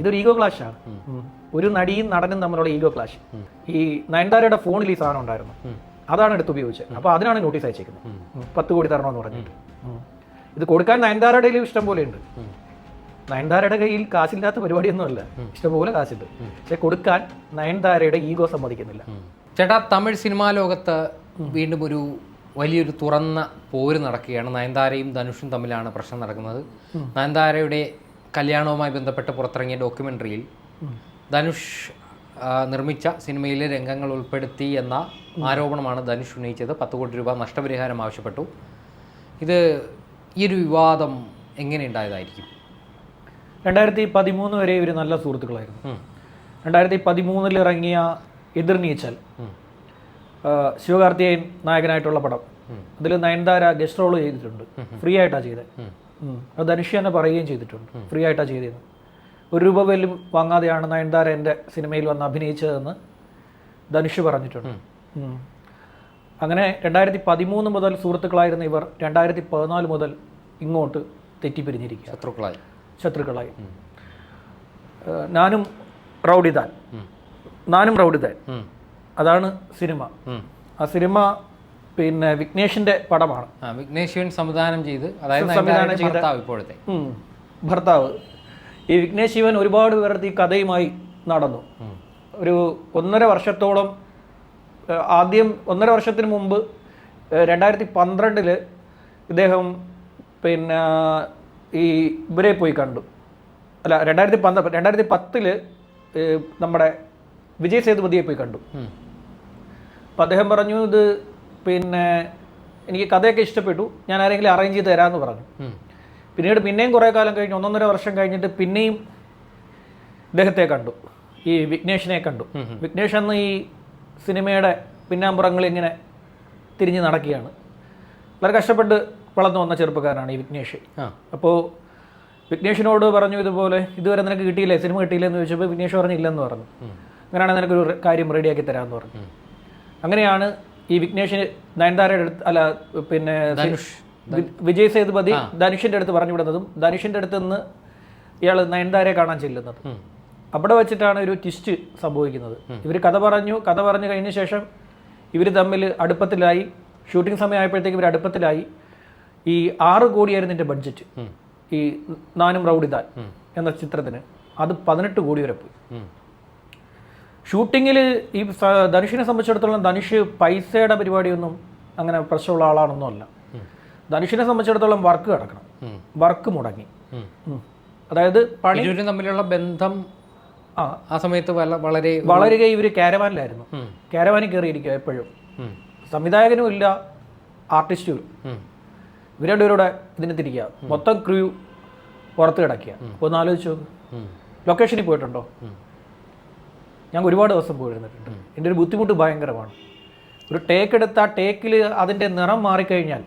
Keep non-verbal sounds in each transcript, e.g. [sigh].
ഇതൊരു ego clash ആണ്. ഒരു നടിയും നടനും തമ്മിലുള്ള ഈഗോ ക്ലാഷ് ഈ നയൻതാരയുടെ ഫോണിൽ ഈ സാധനം ഉണ്ടായിരുന്നു. അതാണ് എടുത്ത് ഉപയോഗിച്ചത്. അപ്പോൾ അതിനാണ് നോട്ടീസ് അയച്ചേക്കുന്നത്. പത്ത് കോടി തരണമെന്ന് പറഞ്ഞിട്ട്. ഇത് കൊടുക്കാൻ നയൻതാരയുടെ കയ്യിൽ ഇഷ്ടം പോലെ ഉണ്ട്. നയൻതാരയുടെ കയ്യിൽ കാശില്ലാത്ത പരിപാടിയൊന്നുമല്ല. ഇഷ്ടംപോലെ കാശുണ്ട്. പക്ഷെ കൊടുക്കാൻ നയൻതാരയുടെ ഈഗോ സമ്മതിക്കുന്നില്ല. ചേട്ടാ തമിഴ് സിനിമാ ലോകത്ത് വീണ്ടും ഒരു വലിയൊരു തുറന്ന പോര് നടക്കുകയാണ്. നയൻതാരയും ധനുഷും തമ്മിലാണ് പ്രശ്നം നടക്കുന്നത്. നയൻതാരയുടെ കല്യാണവുമായി ബന്ധപ്പെട്ട് പുറത്തിറങ്ങിയ ഡോക്യുമെന്ററിയിൽ ധനുഷ് നിർമ്മിച്ച സിനിമയിലെ രംഗങ്ങൾ ഉൾപ്പെടുത്തി എന്ന ആരോപണമാണ് ധനുഷ് ഉന്നയിച്ചത്. പത്ത് കോടി രൂപ നഷ്ടപരിഹാരം ആവശ്യപ്പെട്ടു. ഇത് ഈ ഒരു വിവാദം എങ്ങനെ ഉണ്ടായതായിരിക്കും? രണ്ടായിരത്തി പതിമൂന്ന് വരെ ഇവർ നല്ല സുഹൃത്തുക്കളായിരുന്നു. രണ്ടായിരത്തി പതിമൂന്നിൽ ഇറങ്ങിയ എതിർനീച്ചൽ ശിവകാർത്തികേയൻ നായകനായിട്ടുള്ള പടം. അതിൽ നയൻതാര ഗസ്റ്റ് റോൾ ചെയ്തിട്ടുണ്ട്. ഫ്രീ ആയിട്ടാണ് ചെയ്തത്. അത് ധനുഷ് തന്നെ പറയുകയും ചെയ്തിട്ടുണ്ട്. ഫ്രീ ആയിട്ടാണ് ചെയ്തിരുന്നത് ഒരു രൂപ പോലും വാങ്ങാതെയാണ് നയൻതാര എന്റെ സിനിമയിൽ വന്ന് അഭിനയിച്ചതെന്ന് ധനുഷ് പറഞ്ഞിട്ടുണ്ട്. അങ്ങനെ രണ്ടായിരത്തി പതിമൂന്ന് മുതൽ സുഹൃത്തുക്കളായിരുന്ന ഇവർ രണ്ടായിരത്തി പതിനാല് മുതൽ ഇങ്ങോട്ട് തെറ്റിപ്പിരിഞ്ഞിരിക്കുക. ശത്രുക്കളായി. ശത്രുക്കളായി. ഞാനും റൗഡിതാൻ. ഞാനും റൗഡിതാൻ. അതാണ് സിനിമ. ആ സിനിമ പിന്നെ വിഘ്നേഷിന്റെ പടമാണ്. വിഘ്നേശ്വൻ സംവിധാനം ചെയ്ത് അതായത് സംവിധാനം ചെയ്ത- ഭർത്താവ് ഇപ്പോഴത്തെ. ഭർത്താവ്. ഈ വിഘ്നേഷ് ശിവൻ ഒരുപാട് പേരുടെ ഈ കഥയുമായി നടന്നു. ഒരു ഒന്നര വർഷത്തോളം ആദ്യം ഒന്നര വർഷത്തിന് മുമ്പ് രണ്ടായിരത്തി പന്ത്രണ്ടിൽ ഇദ്ദേഹം പിന്നെ ഈ ഇവരെ പോയി കണ്ടു. അല്ല രണ്ടായിരത്തി പന്ത്ര രണ്ടായിരത്തി പത്തിൽ നമ്മുടെ വിജയ് സേതുപതിയെ പോയി കണ്ടു. അപ്പം അദ്ദേഹം പറഞ്ഞു ഇത് പിന്നെ എനിക്ക് കഥയൊക്കെ ഇഷ്ടപ്പെട്ടു. ഞാൻ ആരെങ്കിലും അറേഞ്ച് ചെയ്ത് തരാമെന്ന് പറഞ്ഞു. പിന്നീട് പിന്നെയും കുറേ കാലം കഴിഞ്ഞ് ഒന്നൊന്നര വർഷം കഴിഞ്ഞിട്ട് പിന്നെയും ഇദ്ദേഹത്തെ കണ്ടു. ഈ വിഘ്നേഷിനെ കണ്ടു. വിഘ്നേഷ് അന്ന് ഈ സിനിമയുടെ പിന്നാമ്പുറങ്ങളിൽ ഇങ്ങനെ തിരിഞ്ഞ് നടക്കുകയാണ്. വളരെ കഷ്ടപ്പെട്ട് വളർന്നു വന്ന ചെറുപ്പക്കാരനാണ് ഈ വിഘ്നേഷ്. അപ്പോൾ വിഘ്നേഷിനോട് പറഞ്ഞു ഇതുപോലെ ഇതുവരെ നിനക്ക് കിട്ടിയില്ലേ? സിനിമ കിട്ടിയില്ലെന്ന് ചോദിച്ചപ്പോൾ വിഘ്നേഷ് പറഞ്ഞില്ലെന്ന് പറഞ്ഞു. അങ്ങനെയാണ് നിനക്കൊരു കാര്യം റെഡിയാക്കി തരാമെന്ന് പറഞ്ഞു. അങ്ങനെയാണ് ഈ വിഘ്നേഷിന് നയൻതാരയുടെ അടുത്ത് അല്ല പിന്നെ ധനുഷ്. വിജയ് സേതുപതി ധനുഷിന്റെ അടുത്ത് പറഞ്ഞു വിടുന്നതും ധനുഷിന്റെ അടുത്ത് നിന്ന് ഇയാൾ നയൻതാരയെ കാണാൻ ചെല്ലുന്നത്. അവിടെ വെച്ചിട്ടാണ് ഒരു ട്വിസ്റ്റ് സംഭവിക്കുന്നത്. ഇവർ കഥ പറഞ്ഞു കഥ പറഞ്ഞു കഴിഞ്ഞ ശേഷം ഇവർ തമ്മിൽ അടുപ്പത്തിലായി ഷൂട്ടിംഗ് സമയമായപ്പോഴത്തേക്ക് ഇവർ അടുപ്പത്തിലായി. ഈ ആറ് കോടിയായിരുന്നു എന്റെ ബഡ്ജറ്റ്. ഈ നാനും റൗഡിദാൻ എന്ന ചിത്രത്തിന്. അത് പതിനെട്ട് കോടി വരെ പോയി. ഷൂട്ടിങ്ങിൽ ഈ ധനുഷിനെ സംബന്ധിച്ചിടത്തോളം ധനുഷ് പൈസയുടെ പരിപാടിയൊന്നും അങ്ങനെ പ്രശ്നമുള്ള ആളാണൊന്നും അല്ല ധനുഷിനെ സംബന്ധിച്ചിടത്തോളം വർക്ക് കിടക്കണം. വർക്ക് മുടങ്ങി. അതായത് പണി തമ്മിലുള്ള ബന്ധം ആ. സമയത്ത് വളരെ വളരുക ഇവർ കാരവാനിലായിരുന്നു. കാരവാനിൽ കയറിയിരിക്കുക എപ്പോഴും. സംവിധായകനും ഇല്ല ആർട്ടിസ്റ്റും. ഇവർ രണ്ടുപേരുടെ ഇതിന് തിരിക്കുക. മൊത്തം ക്രൂ പുറത്ത് കിടക്കുക. ഒന്ന് ആലോചിച്ചു ലൊക്കേഷനിൽ പോയിട്ടുണ്ടോ? ഞാൻ ഒരുപാട് ദിവസം പോയിരുന്നിട്ടുണ്ട്. എന്റെ ഒരു ബുദ്ധിമുട്ട് ഭയങ്കരമാണ്. ഒരു ടേക്ക് എടുത്ത ആ ടേക്കിൽ അതിന്റെ നിറം മാറിക്കഴിഞ്ഞാൽ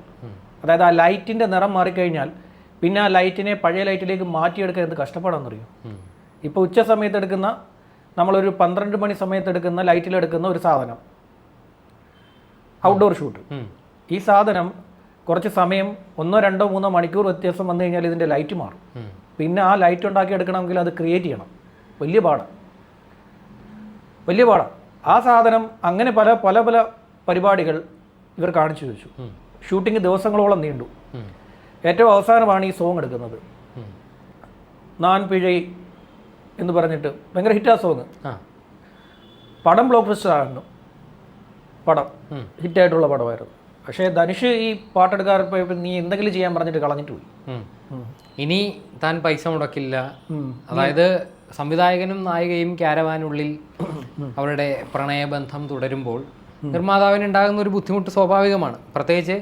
അതായത് ആ ലൈറ്റിന്റെ നിറം മാറിക്കഴിഞ്ഞാൽ പിന്നെ ആ ലൈറ്റിനെ പഴയ ലൈറ്റിലേക്ക് മാറ്റിയെടുക്കാൻ എന്ത് കഷ്ടപ്പാടാണെന്നറിയോ. ഇപ്പോൾ ഉച്ച സമയത്ത് എടുക്കുന്ന നമ്മളൊരു പന്ത്രണ്ട് മണി സമയത്ത് എടുക്കുന്ന ലൈറ്റിലെടുക്കുന്ന ഒരു സാധനം. ഔട്ട്ഡോർ ഷൂട്ട് ഈ സാധനം കുറച്ച് സമയം ഒന്നോ രണ്ടോ മൂന്നോ മണിക്കൂർ വ്യത്യാസം വന്നു കഴിഞ്ഞാൽ ഇതിന്റെ ലൈറ്റ് മാറും. പിന്നെ ആ ലൈറ്റ് ഉണ്ടാക്കി എടുക്കണമെങ്കിൽ അത് ക്രിയേറ്റ് ചെയ്യണം. വലിയ പാടാണ് വലിയ പാടാണ് ആ സാധനം അങ്ങനെ പല പല പല പരിപാടികൾ ഇവർ കാണിച്ചു വെച്ചു. ഷൂട്ടിംഗ് ദിവസങ്ങളോളം നീണ്ടു. ഏറ്റവും അവസാനമാണ് ഈ സോങ് എടുക്കുന്നത്. നാൻ പിഴൈ എന്ന് പറഞ്ഞിട്ട് ഭയങ്കര ഹിറ്റാ സോങ് പടം ബ്ലോക്ക് ബസ്റ്റർ ആയിരുന്നു. പടം. ഹിറ്റായിട്ടുള്ള പടമായിരുന്നു. പക്ഷേ ധനുഷ് ഈ പാട്ടെടുക്കാറ് പോയപ്പോൾ നീ എന്തെങ്കിലും ചെയ്യാൻ പറഞ്ഞിട്ട് കളഞ്ഞിട്ട് പോയി. ഇനി താൻ പൈസ മുടക്കില്ല. അതായത് സംവിധായകനും നായികയും ക്യാരവാനുള്ളിൽ അവരുടെ പ്രണയബന്ധം തുടരുമ്പോൾ നിർമ്മാതാവിന് ഉണ്ടാകുന്ന ഒരു ബുദ്ധിമുട്ട് സ്വാഭാവികമാണ്. പ്രത്യേകിച്ച്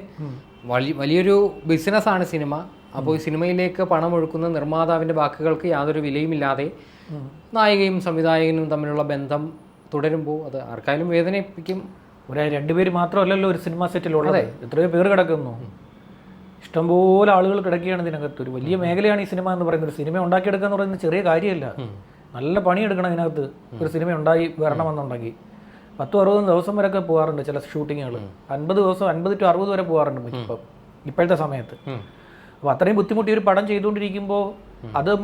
വലിയ വലിയൊരു ബിസിനസ്സാണ് സിനിമ. അപ്പോൾ ഈ സിനിമയിലേക്ക് പണം ഒഴുക്കുന്ന നിർമ്മാതാവിന്റെ വാക്കുകൾക്ക് യാതൊരു വിലയുമില്ലാതെ നായികയും സംവിധായകനും തമ്മിലുള്ള ബന്ധം തുടരുമ്പോൾ അത് ആർക്കായാലും വേദനിപ്പിക്കും. ഒരു രണ്ടുപേര് മാത്രമല്ലല്ലോ ഒരു സിനിമ സെറ്റിലുള്ളത്. എത്രയോ പേര് കിടക്കുന്നു. ഇഷ്ടംപോലെ ആളുകൾ കിടക്കുകയാണ് ഇതിനകത്ത്. ഒരു വലിയ മേഖലയാണ് ഈ സിനിമ എന്ന് പറയുന്നത്. ഒരു സിനിമ ഉണ്ടാക്കിയെടുക്കുക എന്ന് പറയുന്നത് ചെറിയ കാര്യമല്ല. നല്ല പണിയെടുക്കണം ഇതിനകത്ത്. ഒരു സിനിമ ഉണ്ടായി വരണമെന്നുണ്ടെങ്കിൽ. പത്തും അറുപതും ദിവസം വരെയൊക്കെ പോകാറുണ്ട് ചില ഷൂട്ടിങ്ങുകൾ അൻപത് ദിവസം അൻപത് ടു അറുപത് വരെ പോകാറുണ്ട് ഇപ്പം ഇപ്പോഴത്തെ സമയത്ത്. അപ്പോൾ അത്രയും ബുദ്ധിമുട്ടി ഒരു പടം ചെയ്തുകൊണ്ടിരിക്കുമ്പോൾ അതും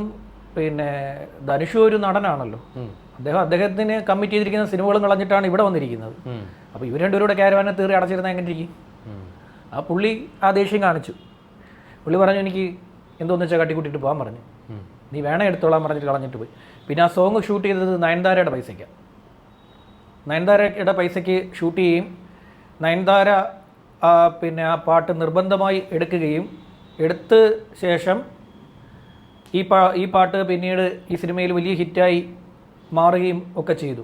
പിന്നെ ധനുഷ് ഒരു നടനാണല്ലോ. അദ്ദേഹം അദ്ദേഹത്തിന് കമ്മിറ്റ് ചെയ്തിരിക്കുന്ന സിനിമകളും കളഞ്ഞിട്ടാണ് ഇവിടെ വന്നിരിക്കുന്നത്. അപ്പോൾ ഇവർ രണ്ടുപേരുടെ ക്യാരവാനെ തീറി അടച്ചിരുന്ന എങ്ങനെ ഇരിക്കും? ആ പുള്ളി ആ ദേഷ്യം കാണിച്ചു. പുള്ളി പറഞ്ഞു എനിക്ക് എന്തോന്ന് വെച്ചാൽ കട്ടിക്കൂട്ടിയിട്ട് പോകാൻ പറഞ്ഞു. നീ വേണേ എടുത്തോളാൻ പറഞ്ഞിട്ട് കളഞ്ഞിട്ട് പോയി. പിന്നെ ആ സോങ് ഷൂട്ട് ചെയ്തത് നയൻതാരയുടെ പൈസയ്ക്കാണ് നയൻതാരയുടെ പൈസയ്ക്ക് ഷൂട്ട് ചെയ്യും. നയൻതാര പിന്നെ ആ പാട്ട് നിർബന്ധമായി എടുക്കുകയും എടുത്ത ശേഷം ഈ പാ ഈ പാട്ട് പിന്നീട് ഈ സിനിമയിൽ വലിയ ഹിറ്റായി മാറുകയും ഒക്കെ ചെയ്തു.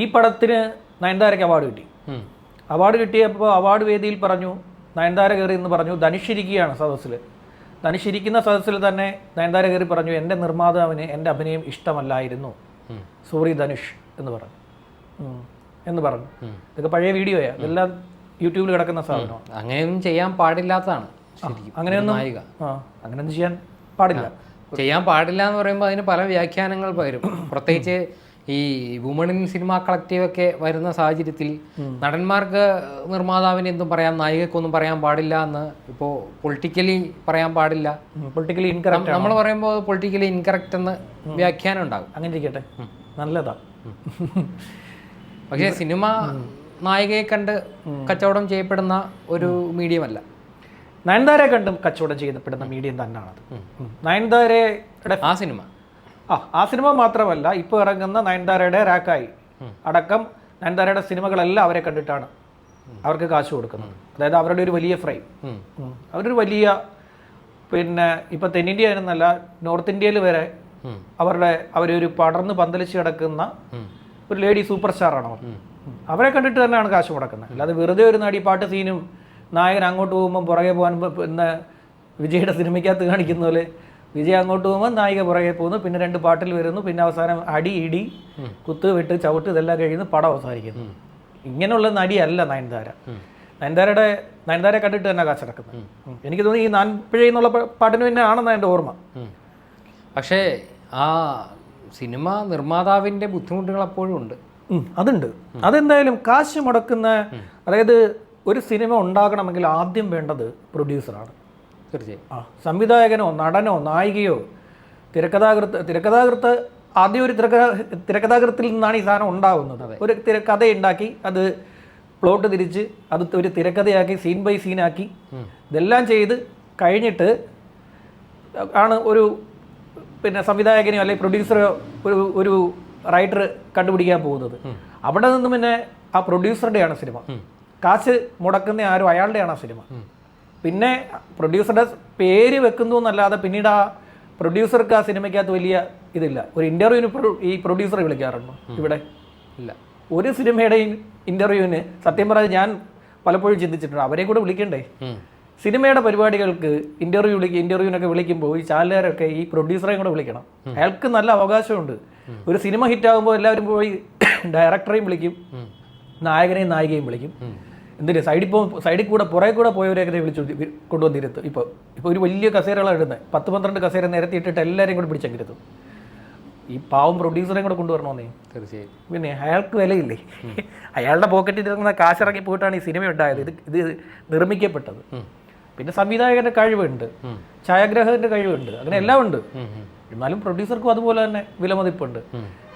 ഈ പടത്തിന് നയൻതാരയ്ക്ക് അവാർഡ് കിട്ടി. അവാർഡ് കിട്ടിയപ്പോൾ അവാർഡ് വേദിയിൽ പറഞ്ഞു നയൻതാര കയറി എന്ന് പറഞ്ഞു ധനുഷിരിക്കുകയാണ് സദസ്സിൽ ധനുഷിരിക്കുന്ന സദസ്സിൽ തന്നെ നയൻതാര കയറി പറഞ്ഞു എന്റെ നിർമ്മാതാവിന് എന്റെ അഭിനയം ഇഷ്ടമല്ലായിരുന്നു. സോറി ധനുഷ് എന്ന് പറഞ്ഞു. എന്ന് പറഞ്ഞു. ഇതൊക്കെ പഴയ വീഡിയോയാ. ഇതെല്ലാം യൂട്യൂബിൽ കിടക്കുന്ന സാധനമാണ്. അങ്ങനെയൊന്നും ചെയ്യാൻ പാടില്ലാത്തതാണ് അങ്ങനെയൊന്നും അങ്ങനെയൊന്നും ചെയ്യാൻ പാടില്ല. ചെയ്യാൻ പാടില്ല എന്ന് പറയുമ്പോൾ അതിന് പല വ്യാഖ്യാനങ്ങൾ വരും പ്രത്യേകിച്ച് ഈ വുമൺ ഇൻ സിനിമ കളക്റ്റീവ് ഒക്കെ വരുന്ന സാഹചര്യത്തിൽ നടന്മാർക്ക് നിർമ്മാതാവിന് എന്തും പറയാം നായികക്കൊന്നും പറയാൻ പാടില്ല എന്ന് ഇപ്പോൾ പൊളിറ്റിക്കലി പറയാൻ പാടില്ല. പൊളിറ്റിക്കലി ഇൻകറക്റ്റ് നമ്മൾ പറയുമ്പോൾ പൊളിറ്റിക്കലി ഇൻകറക്റ്റ് എന്ന് വ്യാഖ്യാനം ഉണ്ടാകും. അങ്ങനെ ഇരിക്കട്ടെ. നല്ലതാ. പക്ഷേ സിനിമ നായികയെ കണ്ട് കച്ചവടം ചെയ്യപ്പെടുന്ന ഒരു മീഡിയം അല്ല നയൻതാരെ കണ്ടും കച്ചവടം ചെയ്യപ്പെടുന്ന മീഡിയം തന്നെയാണത്. നയൻതാരെ നയൻതാരയുടെ ആ സിനിമ. ആ ആ സിനിമ മാത്രമല്ല ഇപ്പോൾ ഇറങ്ങുന്ന നയൻതാരയുടെ റാക്കായി. അടക്കം നയൻതാരയുടെ സിനിമകളെല്ലാം അവരെ കണ്ടിട്ടാണ് അവർക്ക് കാശ് കൊടുക്കുന്നത്. അതായത് അവരുടെ ഒരു വലിയ ഫ്രെയിം. അവരൊരു വലിയ പിന്നെ ഇപ്പം തെന്നിന്ത്യ ആയിരുന്നല്ല നോർത്ത് ഇന്ത്യയിൽ വരെ അവരുടെ അവരൊരു പടർന്ന് പന്തലിച്ച് കിടക്കുന്ന ഒരു ലേഡി സൂപ്പർ സ്റ്റാറാണ് അവർ. അവരെ കണ്ടിട്ട് തന്നെയാണ് കാശ് മുടക്കുന്നത്. അല്ലാതെ വെറുതെ ഒരു നടി പാട്ട് സീനും നായകൻ അങ്ങോട്ട് പോകുമ്പോൾ പുറകെ പോകാൻ പിന്നെ വിജയുടെ സിനിമയ്ക്കകത്ത് കാണിക്കുന്ന പോലെ വിജയ് അങ്ങോട്ട് പോകുമ്പോൾ നായിക പുറകെ പോകുന്നു. പിന്നെ രണ്ട് പാട്ടിൽ വരുന്നു. പിന്നെ അവസാനം അടി ഇടി കുത്ത് വെട്ട് ചവിട്ട് ഇതെല്ലാം കഴിയുന്നു. പടം അവസാനിക്കുന്നു. ഇങ്ങനെയുള്ള നടിയല്ല നയൻതാര. നയൻതാരയുടെ നയൻതാര കണ്ടിട്ട് തന്നെ കാശിറക്കുന്നത്. എനിക്ക് തോന്നി ഈ നാൻപിഴ എന്നുള്ള പാട്ടിന് പിന്നെ ആണെന്ന് എന്റെ ഓർമ്മ. പക്ഷേ ആ സിനിമ നിർമ്മാതാവിന്റെ ബുദ്ധിമുട്ടുകൾ അപ്പോഴും ഉണ്ട്. അതുണ്ട്. അതെന്തായാലും കാശ് മുടക്കുന്ന അതായത് ഒരു സിനിമ ഉണ്ടാകണമെങ്കിൽ ആദ്യം വേണ്ടത് പ്രൊഡ്യൂസറാണ്. തീർച്ചയായും. ആ സംവിധായകനോ നടനോ നായികയോ തിരക്കഥാകൃത്ത് തിരക്കഥാകൃത്ത് ആദ്യം ഒരു തിരക്ക തിരക്കഥാകൃത്തിൽ നിന്നാണ് ഈ സാധനം ഉണ്ടാകുന്നത് ഒരു തിരക്കഥ ഉണ്ടാക്കി അത് പ്ലോട്ട് തിരിച്ച് അത് ഒരു തിരക്കഥയാക്കി സീൻ ബൈ സീനാക്കി ഇതെല്ലാം ചെയ്ത് കഴിഞ്ഞിട്ട് ആണ് ഒരു പിന്നെ സംവിധായകനെയോ അല്ലെങ്കിൽ പ്രൊഡ്യൂസറോ ഒരു ഒരു റൈറ്റർ കണ്ടുപിടിക്കാൻ പോകുന്നത്. അവിടെ നിന്ന് പിന്നെ ആ പ്രൊഡ്യൂസറുടെയാണ് സിനിമ. കാശ് മുടക്കുന്ന ആരും അയാളുടെയാണ് ആ സിനിമ. പിന്നെ പ്രൊഡ്യൂസറുടെ പേര് വെക്കുന്നു എന്നല്ലാതെ പിന്നീട് ആ പ്രൊഡ്യൂസർക്ക് ആ സിനിമയ്ക്കകത്ത് വലിയ ഇതില്ല. ഒരു ഇന്റർവ്യൂവിന് ഈ പ്രൊഡ്യൂസറെ വിളിക്കാറുണ്ടോ? ഇവിടെ? ഇല്ല. ഒരു സിനിമയുടെയും ഇന്റർവ്യൂവിന് സത്യം പറഞ്ഞാൽ ഞാൻ പലപ്പോഴും ചിന്തിച്ചിട്ടുണ്ട്. അവരെ കൂടെ വിളിക്കണ്ടേ. സിനിമയുടെ പരിപാടികൾക്ക് ഇന്റർവ്യൂ വിളിക്കുക ഇന്റർവ്യൂവിനൊക്കെ വിളിക്കുമ്പോൾ ഈ ചാനലുകാരൊക്കെ ഈ പ്രൊഡ്യൂസറെയും കൂടെ വിളിക്കണം. അയാൾക്ക് നല്ല അവകാശമുണ്ട്. ഒരു സിനിമ ഹിറ്റ് ഹിറ്റാകുമ്പോൾ എല്ലാവരും പോയി [coughs] ഡയറക്ടറെയും വിളിക്കും. നായകനെയും നായികയും വിളിക്കും. എന്തിന്? സൈഡിൽ പോ സൈഡിൽ കൂടെ പുറകെ കൂടെ പോയവരെയൊക്കെ വിളിച്ചു കൊണ്ടുവന്നിരുത്തു ഇപ്പോൾ ഇപ്പോൾ ഒരു വലിയ കസേരകളാണ് ഇടുന്നത്. പത്ത് പന്ത്രണ്ട് കസേര നിരത്തി ഇട്ടിട്ട് എല്ലാവരെയും കൂടെ പിടിച്ചെങ്കിരുത്തും ഈ പാവം പ്രൊഡ്യൂസറെയും കൂടെ കൊണ്ടുവരണമെന്നേ തീർച്ചയായും. പിന്നെ അയാൾക്ക് വിലയില്ലേ? അയാളുടെ പോക്കറ്റിൽ ഇരുന്ന കാശിറങ്ങി പോയിട്ടാണ് ഈ സിനിമ ഉണ്ടായത്. ഇത് ഇത് നിർമ്മിക്കപ്പെട്ടത്. പിന്നെ സംവിധായകന്റെ കഴിവുണ്ട്. ഛായാഗ്രഹത്തിന്റെ കഴിവുണ്ട്. അങ്ങനെ എല്ലാം ഉണ്ട്. എന്നാലും പ്രൊഡ്യൂസർക്കും അതുപോലെ തന്നെ വിലമതിപ്പുണ്ട്.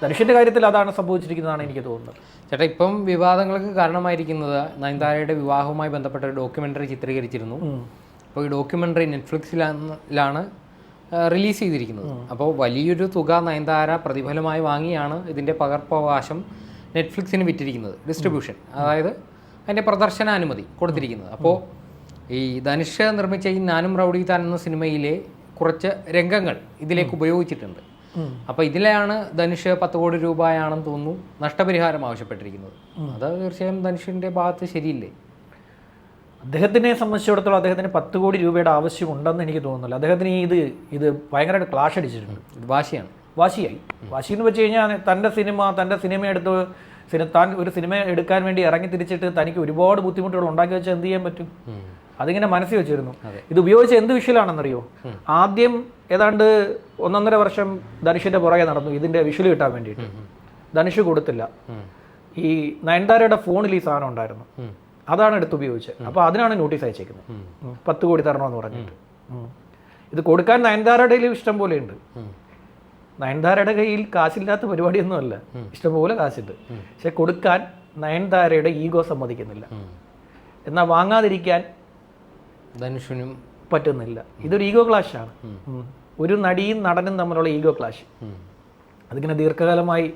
ധനുഷിന്റെ കാര്യത്തിൽ അതാണ് സംഭവിച്ചിരിക്കുന്നതാണ് എനിക്ക് തോന്നുന്നത്. ചേട്ടാ ഇപ്പം വിവാദങ്ങൾക്ക് കാരണമായിരിക്കുന്നത് നയൻതാരയുടെ വിവാഹവുമായി ബന്ധപ്പെട്ട ഒരു ഡോക്യുമെന്ററി ചിത്രീകരിച്ചിരുന്നു. അപ്പോൾ ഈ ഡോക്യുമെന്ററി നെറ്റ്ഫ്ലിക്സിലാണ് റിലീസ് ചെയ്തിരിക്കുന്നത്. അപ്പോൾ വലിയൊരു തുക നയൻതാര പ്രതിഫലമായി വാങ്ങിയാണ് ഇതിന്റെ പകർപ്പവകാശം നെറ്റ്ഫ്ലിക്സിന് വിറ്റിരിക്കുന്നത് ഡിസ്ട്രിബ്യൂഷൻ. അതായത് അതിന്റെ പ്രദർശനാനുമതി കൊടുത്തിരിക്കുന്നത്. അപ്പോൾ ഈ ധനുഷ് നിർമ്മിച്ച ഈ നാനും റൗഡി താൻ എന്ന സിനിമയിലെ കുറച്ച് രംഗങ്ങൾ ഇതിലേക്ക് ഉപയോഗിച്ചിട്ടുണ്ട്. അപ്പോൾ ഇതിലാണ് ധനുഷ് പത്ത് കോടി രൂപയാണെന്ന് തോന്നുന്നു നഷ്ടപരിഹാരം ആവശ്യപ്പെട്ടിരിക്കുന്നത്. അത് തീർച്ചയായും ധനുഷിന്റെ ഭാഗത്ത് ശരിയില്ലേ? അദ്ദേഹത്തിനെ സംബന്ധിച്ചിടത്തോളം അദ്ദേഹത്തിന് പത്ത് കോടി രൂപയുടെ ആവശ്യമുണ്ടെന്ന് എനിക്ക് തോന്നുന്നില്ല. അദ്ദേഹത്തിന് ഇത് ഇത് ഭയങ്കരമായിട്ട് ക്ലാഷ് അടിച്ചിട്ടുണ്ട്. ഇത് വാശിയാണ്. വാശിയായി. വാശി എന്ന് വെച്ച് കഴിഞ്ഞാൽ തന്റെ സിനിമ തന്റെ സിനിമ എടുത്ത് സിനി താൻ ഒരു സിനിമ എടുക്കാൻ വേണ്ടി ഇറങ്ങി തിരിച്ചിട്ട് തനിക്ക് ഒരുപാട് ബുദ്ധിമുട്ടുകൾ ഉണ്ടാക്കി വെച്ചാൽ എന്ത് ചെയ്യാൻ പറ്റും? അതിങ്ങനെ മനസ്സിൽ വെച്ചിരുന്നു. ഇത് ഉപയോഗിച്ച് എന്ത് വിഷ്വലാണെന്നറിയോ ആദ്യം ഏതാണ്ട് ഒന്നൊന്നര വർഷം ധനുഷിന്റെ പുറകെ നടന്നു. ഇതിന്റെ വിഷ്വൽ കിട്ടാൻ വേണ്ടിയിട്ട്. ധനുഷ് കൊടുത്തില്ല. ഈ നയൻതാരയുടെ ഫോണിൽ ഈ സാധനം ഉണ്ടായിരുന്നു. അതാണ് എടുത്ത് ഉപയോഗിച്ചത്. അപ്പോൾ അതിനാണ് നോട്ടീസ് അയച്ചേക്കുന്നത്. പത്ത് കോടി തരണമെന്ന് പറഞ്ഞിട്ട്. ഇത് കൊടുക്കാൻ നയൻതാരയുടെ കയ്യിൽ ഇഷ്ടം പോലെ ഉണ്ട്. നയൻതാരയുടെ കയ്യിൽ കാശില്ലാത്ത പരിപാടിയൊന്നുമല്ല ഇഷ്ടംപോലെ കാശുണ്ട്. പക്ഷെ കൊടുക്കാൻ നയൻതാരയുടെ ഈഗോ സമ്മതിക്കുന്നില്ല. എന്നാൽ വാങ്ങാതിരിക്കാൻ ധനുഷിനും പറ്റുന്നില്ല. ഇതൊരു ഈഗോ ക്ലാഷാണ്. ഒരു നടിയും നടനും തമ്മിലുള്ള ഈഗോ ക്ലാഷ്. അതിങ്ങനെ ദീർഘകാലമായി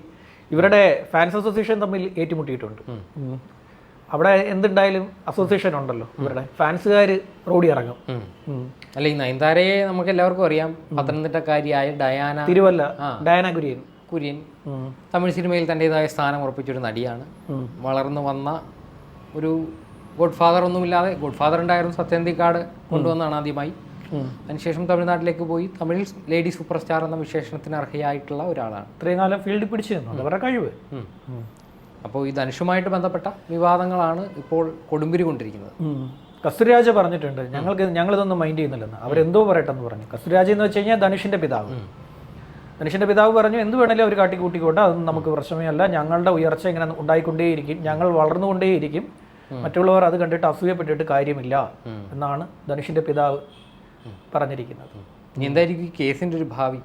ഇവരുടെ ഫാൻസ് അസോസിയേഷൻ തമ്മിൽ ഏറ്റുമുട്ടിയിട്ടുണ്ട്. അവിടെ എന്തുണ്ടായാലും അസോസിയേഷൻ ഉണ്ടല്ലോ ഇവരുടെ. ഫാൻസുകാർ റോഡി ഇറങ്ങും. അല്ല ഈ നയൻതാരയെ നമുക്ക് എല്ലാവർക്കും അറിയാം പത്തനംതിട്ടക്കാരിയായ ഡയാന തിരുവല്ല ഡയാന കുര്യൻ. കുര്യൻ. തമിഴ് സിനിമയിൽ തന്റെതായ സ്ഥാനം ഉറപ്പിച്ചൊരു നടിയാണ്. വളർന്നു വന്ന ഒരു ഗോഡ് ഫാദർ ഒന്നുമില്ലാതെ ഗോഡ് ഫാദർ ഉണ്ടായിരുന്നു സത്യന്തിക്കാട് കൊണ്ടുവന്നാണ് ആദ്യമായി. അതിനുശേഷം തമിഴ്നാട്ടിലേക്ക് പോയി. തമിഴിൽ ലേഡി സൂപ്പർ സ്റ്റാർ എന്ന വിശേഷണത്തിന് അർഹയായിട്ടുള്ള ഒരാളാണ്. ഇത്രയും കാലം ഫീൽഡിൽ പിടിച്ചു അവരുടെ കഴിവ്. അപ്പോൾ ഈ ധനുഷുമായിട്ട് ബന്ധപ്പെട്ട വിവാദങ്ങളാണ് ഇപ്പോൾ കൊടുമ്പിരി കൊണ്ടിരിക്കുന്നത്. കസ്തുരാജ പറഞ്ഞിട്ടുണ്ട് ഞങ്ങൾക്ക് ഞങ്ങളിതൊന്നും മൈൻഡ് ചെയ്യുന്നില്ലെന്ന്. അവരെന്തോ പറയട്ടെ എന്ന് പറഞ്ഞു. കസ്തുരാജ എന്ന് വെച്ച് കഴിഞ്ഞാൽ ധനുഷിന്റെ പിതാവ്. ധനുഷിന്റെ പിതാവ് പറഞ്ഞു എന്ത് വേണേലും അവർ കാട്ടിക്കൂട്ടിക്കോട്ടെ. അതൊന്നും നമുക്ക് പ്രശ്നമേ അല്ല. ഞങ്ങളുടെ ഉയർച്ച ഇങ്ങനെ ഉണ്ടായിക്കൊണ്ടേയിരിക്കും. ഞങ്ങൾ വളർന്നുകൊണ്ടേയിരിക്കും. മറ്റുള്ളവർ അത് കണ്ടിട്ട് അസൂയപ്പെട്ടിട്ട് കാര്യമില്ല എന്നാണ് ധനുഷിന്റെ പിതാവ് പറഞ്ഞിരിക്കുന്നത്. ഇനി എന്തായിരിക്കും കേസിന്റെ ഒരു ഭാവി?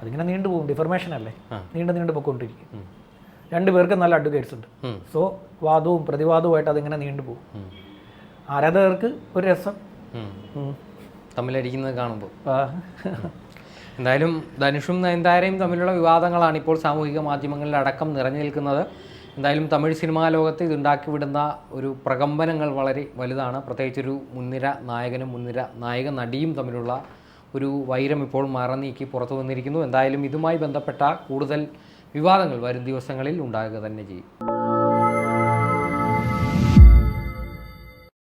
അതിങ്ങനെ നീണ്ടുപോകും ഡിഫർമേഷൻ അല്ലേ. നീണ്ടു നീണ്ടു പൊക്കോണ്ടിരിക്കും. രണ്ടു പേർക്ക് നല്ല അഡ്വക്കേറ്റ്സ് ഉണ്ട്. സോ വാദവും പ്രതിവാദവുമായിട്ട് അതിങ്ങനെ നീണ്ടുപോകും. ആരാധകർക്ക് ഒരു രസം. തമ്മിലടിക്കുന്നത് കാണുമ്പോൾ എന്തായാലും ധനുഷും നയൻതാരയും തമ്മിലുള്ള വിവാദങ്ങളാണ് ഇപ്പോൾ സാമൂഹിക മാധ്യമങ്ങളിൽ അടക്കം നിറഞ്ഞു നിൽക്കുന്നത്. എന്തായാലും തമിഴ് സിനിമാ ലോകത്ത് ഇതുണ്ടാക്കി വിടുന്ന ഒരു പ്രകമ്പനങ്ങൾ വളരെ വലുതാണ്. പ്രത്യേകിച്ചൊരു മുൻനിര നായകനും മുൻനിര നായക നടിയും തമ്മിലുള്ള ഒരു വൈരം ഇപ്പോൾ മറന്നീക്കി പുറത്തു വന്നിരിക്കുന്നു. എന്തായാലും ഇതുമായി ബന്ധപ്പെട്ട കൂടുതൽ വിവാദങ്ങൾ വരും ദിവസങ്ങളിൽ ഉണ്ടാകുക തന്നെ ചെയ്യും.